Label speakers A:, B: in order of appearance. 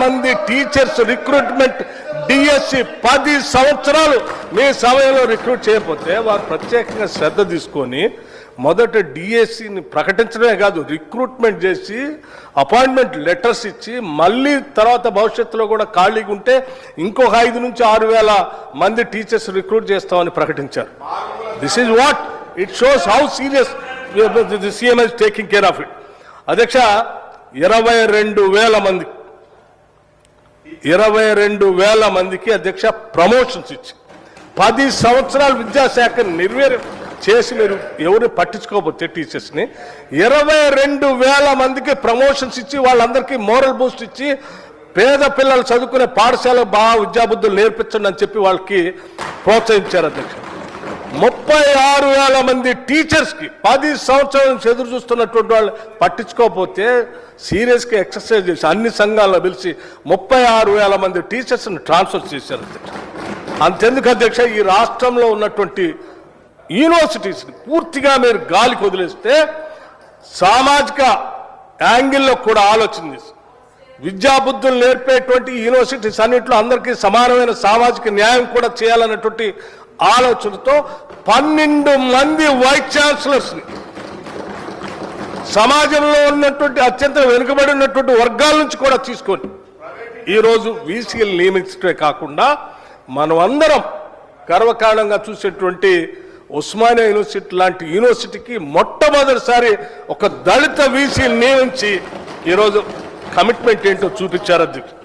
A: మంది teachers recruitment DSC పది సంవత్సరాలు మీ సమయంలో రిక్రూట్ చేయకపోతే వారు ప్రత్యేకంగా శ్రద్ధ తీసుకొని మొదట డిఎస్సిని ప్రకటించడమే కాదు రిక్రూట్మెంట్ చేసి అపాయింట్మెంట్ లెటర్స్ ఇచ్చి మళ్ళీ తర్వాత భవిష్యత్తులో కూడా ఖాళీగా ఉంటే ఇంకొక ఐదు నుంచి ఆరు వేల మంది టీచర్స్ రిక్రూట్ చేస్తామని ప్రకటించారు. This is what it shows how serious CM is taking care of it అధ్యక్ష ఇరవై రెండు వేల మంది ఇరవై రెండు వేల మందికి అధ్యక్ష ప్రమోషన్స్ ఇచ్చి పది సంవత్సరాలు విద్యాశాఖ నిర్వీర్యం చేసి మీరు ఎవరు పట్టించుకోకపోతే టీచర్స్ని ఇరవై రెండు వేల మందికి ప్రమోషన్స్ ఇచ్చి వాళ్ళందరికీ మోరల్ బూస్ట్ ఇచ్చి పేద పిల్లలు చదువుకునే పాఠశాల బాగా విద్యాబుద్ధులు నేర్పించండి అని చెప్పి వాళ్ళకి ప్రోత్సహించారు అధ్యక్ష. ముప్పై ఆరు వేల మంది టీచర్స్కి పది సంవత్సరాల నుంచి ఎదురు చూస్తున్నటువంటి వాళ్ళు పట్టించుకోకపోతే సీరియస్గా ఎక్సర్సైజ్ చేసి అన్ని సంఘాలను పిలిచి ముప్పై ఆరు వేల మంది టీచర్స్ని ట్రాన్స్ఫర్ చేశారు. అధ్యక్ష అంతెందుకు అధ్యక్ష ఈ రాష్ట్రంలో ఉన్నటువంటి యూనివర్సిటీస్ని పూర్తిగా మీరు గాలికి వదిలేస్తే సామాజిక యాంగిల్లో కూడా ఆలోచన చేసి విద్యాబుద్ధులు నేర్పేటువంటి యూనివర్సిటీస్ అన్నింటిలో అందరికీ సమానమైన సామాజిక న్యాయం కూడా చేయాలన్నటువంటి ఆలోచనతో పన్నెండు మంది వైస్ ఛాన్సలర్స్ని సమాజంలో ఉన్నటువంటి అత్యంత వెనుకబడి ఉన్నటువంటి వర్గాల నుంచి కూడా తీసుకొని ఈరోజు వీసీఎల్ నియమించడమే కాకుండా మనమందరం గర్వకారణంగా చూసేటువంటి ఉస్మానియా యూనివర్సిటీ లాంటి యూనివర్సిటీకి మొట్టమొదటిసారి ఒక దళిత వీసీని నియమించి ఈరోజు కమిట్మెంట్ ఏంటో చూపించారు అధ్యక్షుడు